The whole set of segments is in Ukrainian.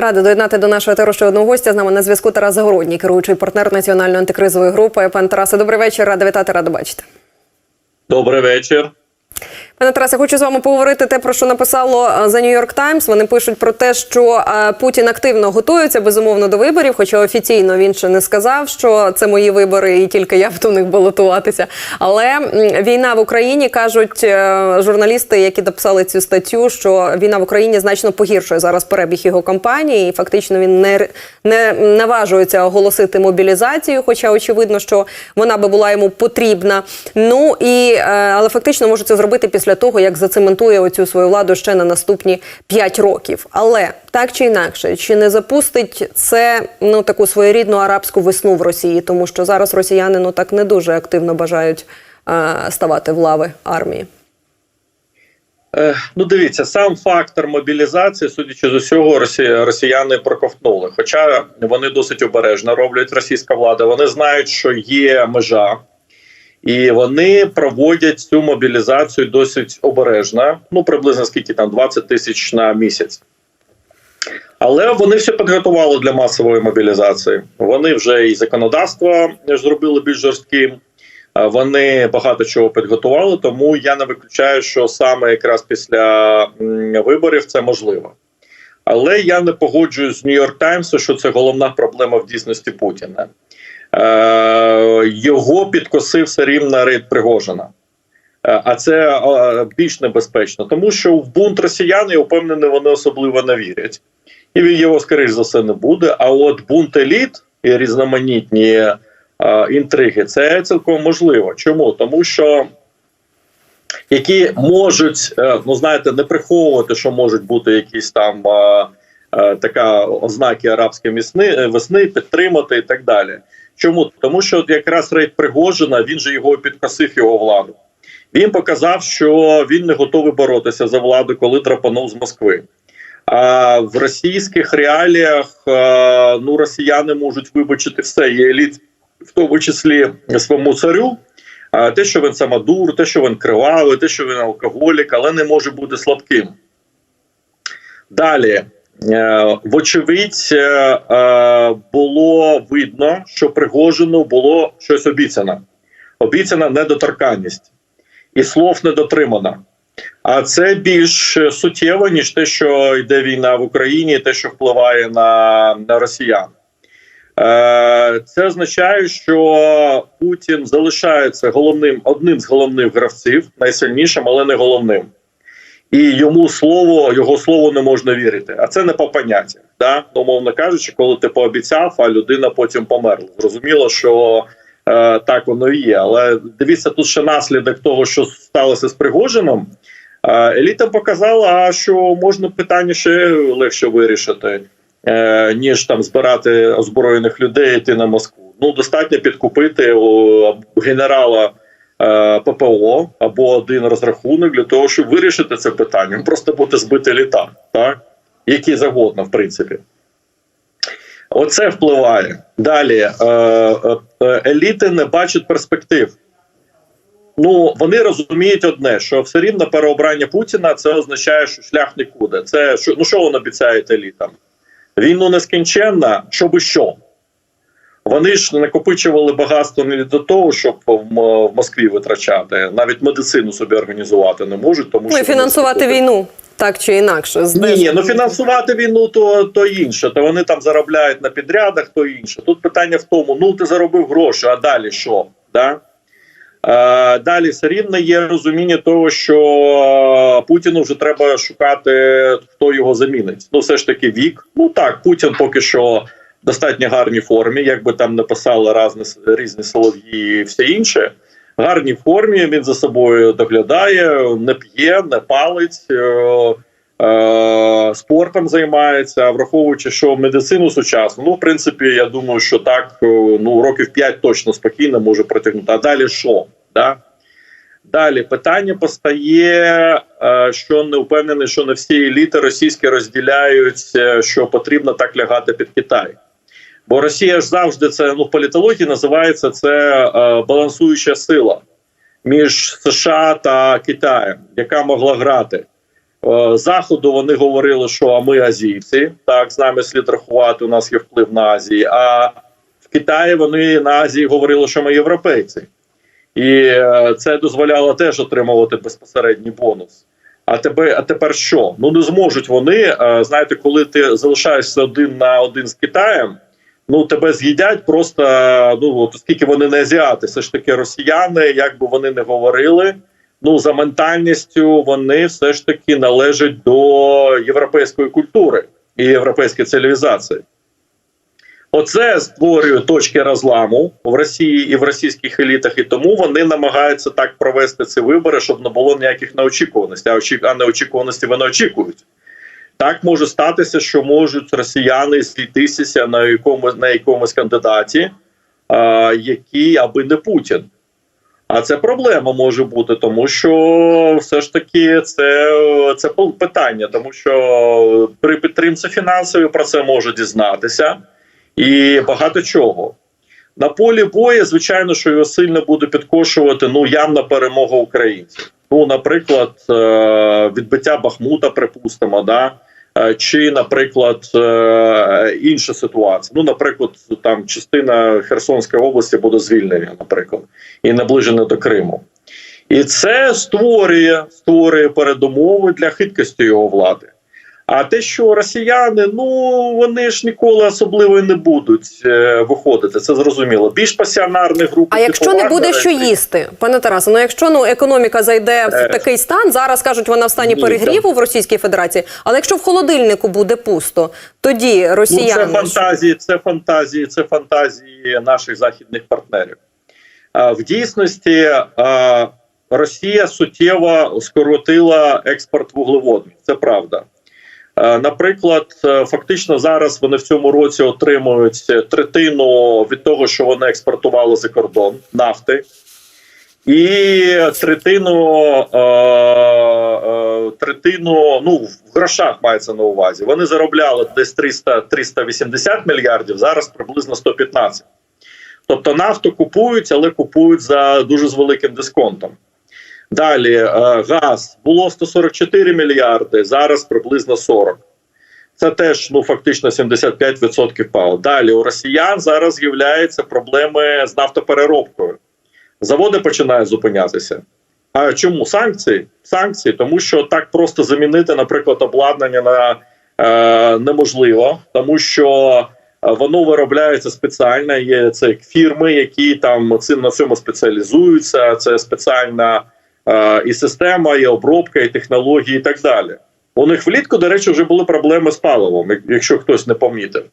Рада доєднати до нашого етеру ще одного гостя. З нами на зв'язку Тарас Загородній, керуючий партнер національної антикризової групи. Пан Тарасе, добрий вечір. Рада вітати, рада бачити. Добрий вечір. Пане Тарасе, хочу з вами поговорити те, про що написало New York Times. Вони пишуть про те, що е, Путін активно готується безумовно до виборів, хоча офіційно він ще не сказав, що це мої вибори, і тільки я буду в них балотуватися. Але війна в Україні кажуть е, журналісти, які дописали цю статтю, що війна в Україні значно погіршує зараз перебіг його кампанії, і фактично він не, не наважується оголосити мобілізацію, хоча очевидно, що вона би була йому потрібна. Ну і е, але фактично може це зробити після того, як зацементує оцю свою владу ще на наступні 5 років. Але так чи інакше, чи не запустить це ну таку своєрідну арабську весну в Росії, тому що зараз росіяни ну так не дуже активно бажають е, ставати в лави армії. Е, ну, дивіться, сам фактор мобілізації, судячи з усього, росі... росіяни проковтнули. Хоча вони досить обережно роблять російська влада. Вони знають, що є межа, і вони проводять цю мобілізацію досить обережно. Ну, приблизно скільки там 20 тисяч на місяць. Але вони все підготували для масової мобілізації. Вони вже і законодавство зробили більш жорстким. Вони багато чого підготували, тому я не виключаю, що саме якраз після виборів це можливо. Але я не погоджуюсь з Нью-Йорк Таймсу, що це головна проблема в дійсності Путіна. Е, його підкосив все рівно рейд Пригожина. Е, А це е, більш небезпечно, тому що в бунт росіян, я впевнений, вони особливо не вірять. І він його, скоріш за все, не буде. А от бунт еліт і різноманітні е, інтриги це цілком можливо. Чому? Тому що які можуть, ну знаєте, не приховувати, що можуть бути якісь там е, е, така ознаки арабської весни, підтримати і так далі. Чому? Тому що от якраз рейд Пригожина, він же його підкосив його владу. Він показав, що він не готовий боротися за владу, коли драпанув з Москви. А в російських реаліях ну росіяни можуть вибачити все. Є еліт, в тому числі своєму царю. А те, що він самодур, те, що він кривавий, те, що він алкоголік, але не може бути слабким. Далі, вочевидь, е, е, було видно, що Пригожину було щось обіцяно. Обіцяна недоторканність, і слов не дотримано. А це більш суттєво, ніж те, що йде війна в Україні, те, що впливає на, на росіян. Е, Це означає, що Путін залишається головним одним з головних гравців, найсильнішим, але не головним. І йому слово, його слово не можна вірити. А це не по поняттях. Да? Ну, Умовно кажучи, коли ти пообіцяв, а людина потім померла. Зрозуміло, що е, так воно і є. Але дивіться, тут ще наслідок того, що сталося з Пригожином. Е, еліта показала, що можна питання ще легше вирішити е, ніж там збирати озброєних людей йти на Москву. Ну достатньо підкупити генерала ППО або один розрахунок для того, щоб вирішити це питання. Просто бути збити літак, так які завгодно, в принципі. Оце впливає. Далі е, е, е, еліти не бачать перспектив. Ну вони розуміють одне, що все рівно переобрання Путіна це означає, що шлях нікуди. Це ну що він обіцяє елітам? Війну нескінченна, щоб що? Вони ж накопичували багатство не до того, щоб в Москві витрачати, навіть медицину собі організувати не можуть, тому Ну фінансувати вони- війну так чи інакше. Ні, ні, ну фінансувати війну то, то інше. То вони там заробляють на підрядах, то інше. Тут питання в тому: ну ти заробив гроші, а далі що? Да? Е, далі все рівно є розуміння того, що Путіну вже треба шукати, хто його замінить. Ну, все ж таки, вік. Ну так, Путін поки що достатньо гарній формі, як би там не писали різні, різні солов'ї і все інше. Гарній формі він за собою доглядає, не п'є, не палить. е, е, Спортом займається, враховуючи, що медицину сучасну, ну в принципі, я думаю, що так е, ну років 5 точно спокійно може протягнути. А далі що? Да? Далі питання постає, е, що не впевнений, що не всі еліти російські розділяють, е, що потрібно так лягати під Китай. Бо Росія ж завжди це ну в політології називається це е, балансуюча сила між США та Китаєм, яка могла грати. Е, Заходу вони говорили, що а ми азійці, так з нами слід рахувати. У нас є вплив на Азії. А в Китаї вони на Азії говорили, що ми європейці, і е, це дозволяло теж отримувати безпосередній бонус. А тебе, а тепер що? Ну не зможуть вони. е, Знаєте, коли ти залишаєшся один на один з Китаєм, ну тебе з'їдять просто. Ну от оскільки вони не азіати, все ж таки росіяни, як би вони не говорили. Ну за ментальністю вони все ж таки належать до європейської культури і європейської цивілізації. Оце створює точки розламу в Росії і в російських елітах, і тому вони намагаються так провести ці вибори, щоб не було ніяких неочікуваностей. А очі- а неочікуваності вони очікують. Так може статися, що можуть росіяни зійтися на якомусь на якомусь кандидаті, а, який аби не Путін. А це проблема може бути, тому що все ж таки це, це питання, тому що при підтримці фінансовій про це може дізнатися і багато чого. На полі бою, звичайно, що його сильно буде підкошувати ну явна перемога українців. Ну, наприклад, е, відбиття Бахмута, припустимо, да. Е, Чи, наприклад, е, інша ситуація. Ну, наприклад, там частина Херсонської області буде звільнена, наприклад, і наближена до Криму. І це створює, створює передумови для хиткості його влади. А те, що росіяни, ну вони ж ніколи особливо не будуть е, виходити, це зрозуміло. Більш пасіонарні групи. А якщо типу не буде що їсти, пане Тарасе, ну якщо ну економіка зайде в Е, такий стан, зараз кажуть, вона в стані ні, перегріву в Російській Федерації. Але якщо в холодильнику буде пусто, тоді Ну, це фантазії, це фантазії, це фантазії наших західних партнерів. А, в дійсності а, Росія суттєво скоротила експорт вуглеводів. Це правда. Е, Наприклад, е, фактично зараз вони в цьому році отримують третину від того, що вони експортували за кордон нафти, і третину, е, е, третину ну в грошах мається на увазі. Вони заробляли десь 300 380 мільярдів, зараз приблизно 115. Тобто нафту купують, але купують за дуже з великим дисконтом. Далі е, газ було 144 мільярди, зараз приблизно 40. Це теж ну фактично 75% впало. Далі у росіян зараз з'являються проблеми з нафтопереробкою. Заводи починають зупинятися. А чому санкції? Санкції, тому що так просто замінити, наприклад, обладнання на е, неможливо, тому що е, воно виробляється спеціально. Є це фірми, які там цим на цьому спеціалізуються. Це спеціальна і система, і обробка, і технології, і так далі. У них влітку, до речі, вже були проблеми з паливом, якщо хтось не помітив.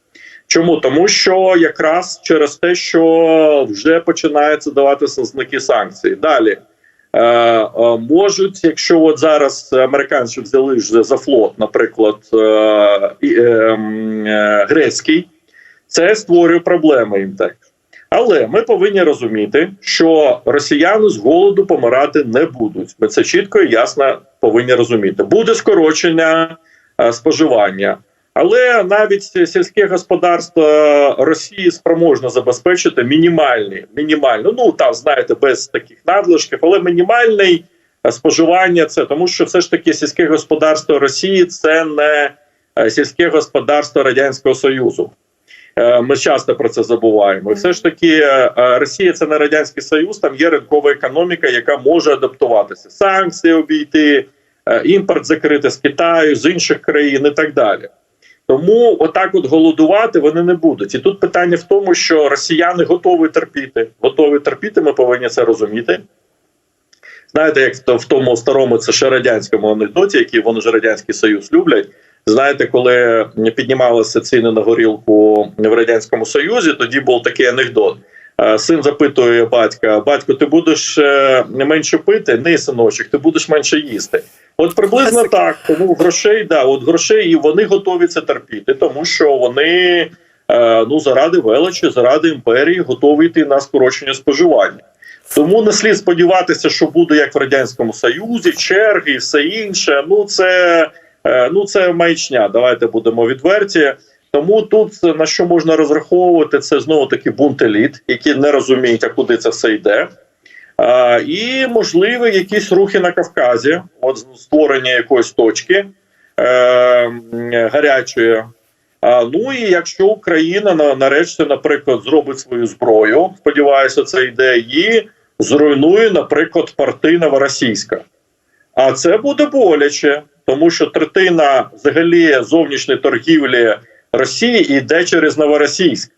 Чому? Тому що якраз через те, що вже починаються даватися знаки санкцій. Далі е, е, можуть, якщо от зараз американці взяли ж за флот, наприклад, е, грецький, це створює проблеми їм так. Але ми повинні розуміти, що росіяни з голоду помирати не будуть. Ми це чітко і ясно повинні розуміти. Буде скорочення е, споживання, але навіть сільське господарство Росії спроможно забезпечити мінімальні, мінімальну, ну там знаєте, без таких надлишків, але мінімальний е, споживання це тому, що все ж таки сільське господарство Росії це не е, сільське господарство Радянського Союзу. Е, Ми часто про це забуваємо. Все ж таки, е, Росія це не радянський союз. Там є ринкова економіка, яка може адаптуватися, санкції обійти, е, імпорт закрити з Китаю, з інших країн і так далі. Тому отак, от голодувати вони не будуть. І тут питання в тому, що росіяни готові терпіти. Готові терпіти. Ми повинні це розуміти. Знаєте, як в тому старому це ще радянському анекдоті, який вони ж радянський союз люблять. Знаєте, коли піднімалися ціни на горілку в радянському союзі, тоді був такий анекдот. Е, Син запитує батька: батько, ти будеш е, менше пити? Ні, синочок, ти будеш менше їсти. От приблизно так. Тому грошей, да, от грошей, і вони готові це терпіти, тому що вони е, ну заради величі, заради імперії готові йти на скорочення споживання. Тому не слід сподіватися, що буде як в радянському союзі, черги і все інше. Ну це ну це маячня. Давайте будемо відверті. Тому тут на що можна розраховувати, це знову таки бунт еліт, які не розуміють, а куди це все йде. А, і можливі якісь рухи на Кавказі, от створення якоїсь точки е, гарячої. А, ну і якщо Україна на, нарешті, наприклад, зробить свою зброю, сподіваюся, це йде і зруйнує, наприклад, порти Новоросійська. А це буде боляче, тому що третина взагалі зовнішньої торгівлі Росії йде через Новоросійськ.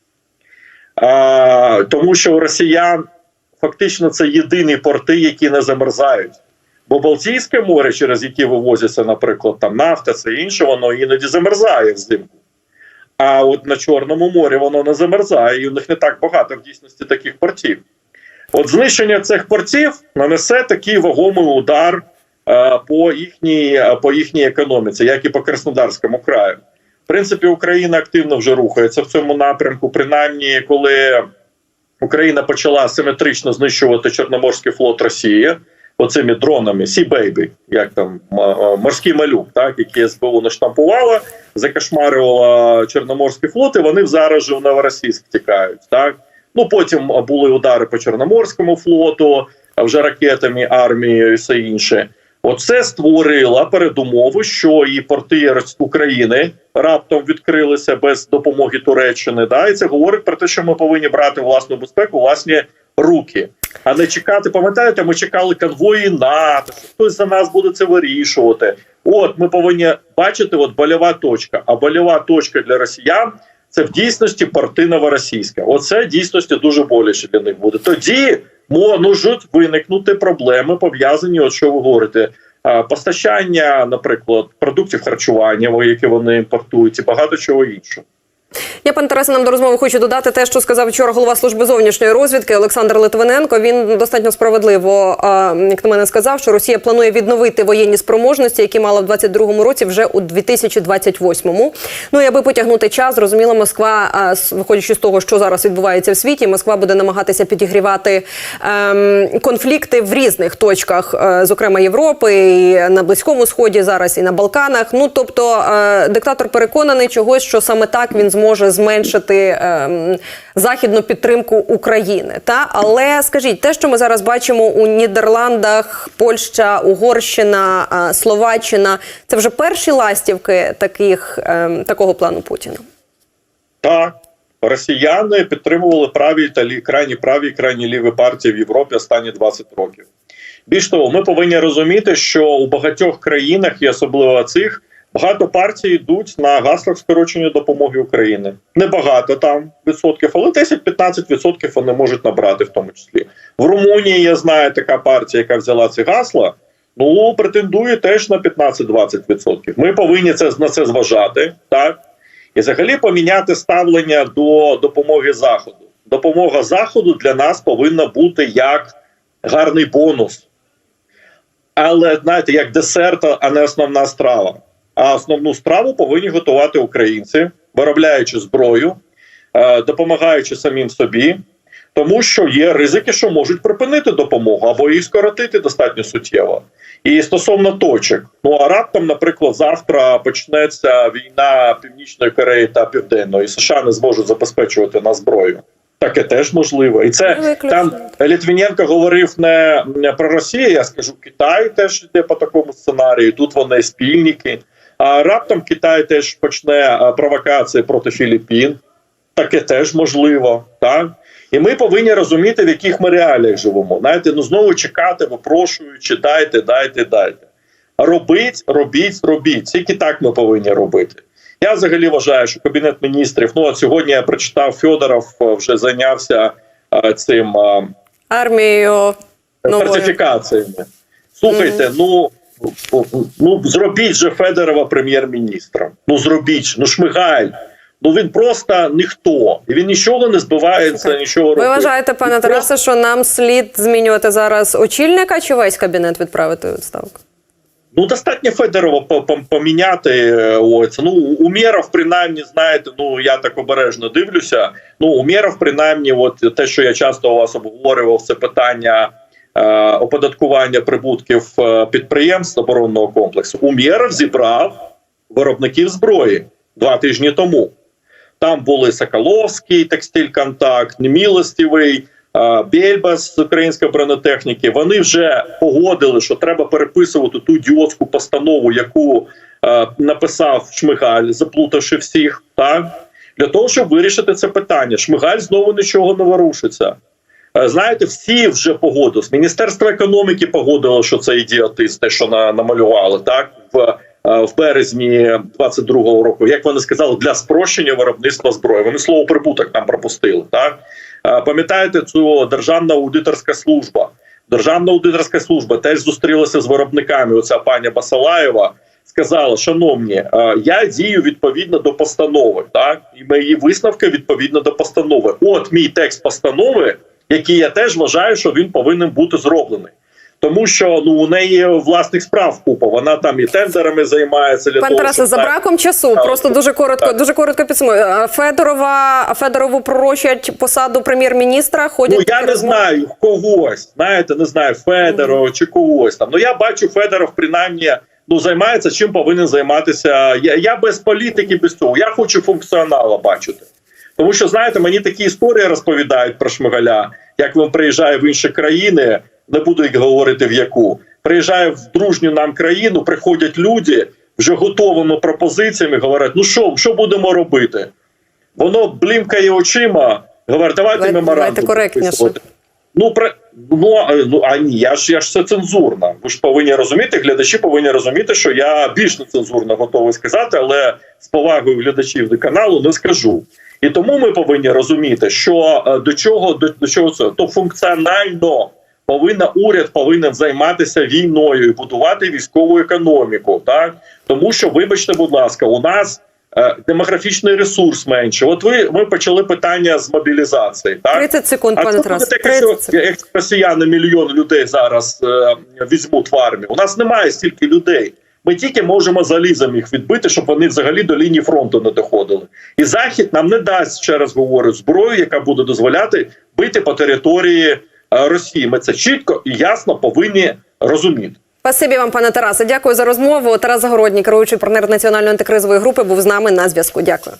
А, тому що у росіян фактично це єдині порти, які не замерзають. Бо Балтійське море, через яке вивозяться, наприклад, там нафта, це інше, воно іноді замерзає взимку. А от на Чорному морі воно не замерзає, і у них не так багато в дійсності таких портів. От знищення цих портів нанесе такий вагомий удар по, їхній, е, по їхній економіці, як і по Краснодарському краю. В принципі, Україна активно вже рухається в цьому напрямку. Принаймні, коли Україна почала симетрично знищувати Чорноморський флот Росії оцими дронами, Baby, як там е, морський малюк, так які СБУ наштампувала, закошмарювала Чорноморський флот, і вони зараз же в Новоросійськ тікають. Так ну потім були удари по Чорноморському флоту, а вже ракетами, армією і все інше. Оце створило передумову, що і порти України раптом відкрилися без допомоги Туреччини. Да, і це говорить про те, що ми повинні брати власну безпеку, власні руки, а не чекати. Пам'ятаєте, ми чекали конвої НАТО, що хтось за нас буде це вирішувати. От ми повинні бачити, от больова точка. А больова точка для росіян це в дійсності порти Новоросійська. Оце в дійсності дуже боляче для них буде. Тоді можуть виникнути проблеми, пов'язані, от що ви говорите. Постачання, наприклад, продуктів харчування, які вони імпортують, і багато чого іншого. Я, пане Тарасе, нам до розмови хочу додати те, що сказав вчора голова служби зовнішньої розвідки Олександр Литвиненко. Він достатньо справедливо, як на мене, сказав, що Росія планує відновити воєнні спроможності, які мала в 22-му році, вже у 2028-му. Ну і аби потягнути час, зрозуміло, Москва, виходячи з того, що зараз відбувається в світі, Москва буде намагатися підігрівати ем, конфлікти в різних точках, е, зокрема Європи, і на Близькому Сході зараз, і на Балканах. Ну тобто, е, диктатор переконаний чогось, що саме так він зможе зменшити ем, західну підтримку України. Та але скажіть, те, що ми зараз бачимо у Нідерландах, Польща, Угорщина, е, Словаччина, це вже перші ластівки таких ем, такого плану Путіна. Так, росіяни підтримували праві та лі, крайні праві крайні ліві партії в Європі останні 20 років. Більш того, ми повинні розуміти, що у багатьох країнах, і особливо цих, багато партій йдуть на гаслах скорочення допомоги Україні. Небагато там відсотків, але 10-15 відсотків вони можуть набрати, в тому числі. В Румунії я знаю така партія, яка взяла ці гасла. Ну, претендує теж на 15-20 відсотків. Ми повинні це на це зважати, так і взагалі поміняти ставлення до допомоги заходу. Допомога заходу для нас повинна бути як гарний бонус, але знаєте, як десерт, а не основна страва. А основну страву повинні готувати українці, виробляючи зброю, е, допомагаючи самим собі, тому що є ризики, що можуть припинити допомогу або її скоротити достатньо суттєво. І стосовно точок, ну а раптом, наприклад, завтра почнеться війна Північної Кореї та Південної, і США не зможуть забезпечувати на зброю. Таке теж можливо, і це виключно. там Літвіненко говорив не про Росію. Я скажу, Китай теж йде по такому сценарію. Тут вони спільники. А раптом Китай теж почне провокації проти Філіппін. Таке теж можливо, так і ми повинні розуміти, в яких ми реаліях живемо. Знаєте, ну знову чекати, випрошуючи, дайте, дайте, дайте. Робіть, робіть, робіть. Тільки так ми повинні робити. Я взагалі вважаю, що кабінет міністрів. Ну от сьогодні я прочитав Федоров, е, вже зайнявся е, цим е, Армією новою. фортифікаціями. Слухайте, ну. Ну, зробіть же Федорова прем'єр-міністром. Ну зробіть, ну Шмигаль. Ну він просто ніхто, і він нічого не збивається, Слухайте, нічого Ви вважаєте, пане просто- Тарасе, що нам слід змінювати зараз очільника чи весь кабінет відправити відставку? Ну, достатньо Федорова по- по- поміняти. е, Ось ну Умєров, принаймні, знаєте, ну я так обережно дивлюся. Ну, Умєров, принаймні, от те, що я часто у вас обговорював, це питання оподаткування прибутків е, підприємств оборонного комплексу. Умєров зібрав виробників зброї два тижні тому. Там були Соколовський, текстиль контакт, Немілостівий, е, Бєльбас з української бронетехніки. Вони вже погодили, що треба переписувати ту ідіотську постанову, яку е, написав Шмигаль, заплутавши всіх, так для того, щоб вирішити це питання. Шмигаль знову нічого не ворушиться. Е, Знаєте, всі вже погодились. Міністерство економіки погодило, що це ідіотизм, те, що на, намалювали, так в, е, в березні 22-го року. Як вони сказали, для спрощення виробництва зброї. Вони слово прибуток там пропустили. Так Е, пам'ятаєте цю державна аудиторська служба. Державна аудиторська служба теж зустрілася з виробниками. Оця пані Басалаєва сказала: Шановні, я дію відповідно до постанови. Так і мої висновки відповідно до постанови. От мій текст постанови, який я теж вважаю, що він повинен бути зроблений. Тому що ну у неї власних справ купа. Вона там і тендерами займається для Пан того, Тарасе, за так, браком часу, Так. просто дуже коротко, Так. дуже коротко підсумую. Е, Федорова Федорову пророчать посаду прем'єр-міністра. Ходять Ну я не знаю когось, знаєте, не знаю Федорова чи когось там. Ну я бачу Федоров принаймні ну займається чим повинен займатися. Я, я без політики, без цього. Я хочу функціонала бачити. Тому що знаєте, мені такі історії розповідають про Шмигаля, як він приїжджає в інші країни, не буду їх говорити в яку. Приїжджає в дружню нам країну, приходять люди вже готовими пропозиціями, говорять: ну що, що будемо робити? Воно блімкає очима, говорить, давайте меморандум. Ну, про, ну, ну, а ні, я ж я ж це цензурно. Ви ж повинні розуміти, глядачі повинні розуміти, що я більш не цензурно готовий сказати, але з повагою глядачів до каналу не скажу. І тому ми повинні розуміти, що е, до чого до, до чого це то функціонально повинна уряд повинен займатися війною і будувати військову економіку. Так тому що, вибачте, будь ласка, у нас. е, Демографічний ресурс менше. От ви ми почали питання з мобілізації. Так 30 секунд, а пане це Тарасе. буде таке, що 30 секунд. як росіяни мільйон людей зараз е, візьмуть в армію. У нас немає стільки людей. Ми тільки можемо залізом їх відбити, щоб вони взагалі до лінії фронту не доходили. І захід нам не дасть ще раз говорю зброю, яка буде дозволяти бити по території е, Росії. Ми це чітко і ясно повинні розуміти. Спасибі вам, пане Тарасе. Дякую за розмову. Тарас Загородній, керуючий партнер національної антикризової групи, був з нами на зв'язку. Дякую.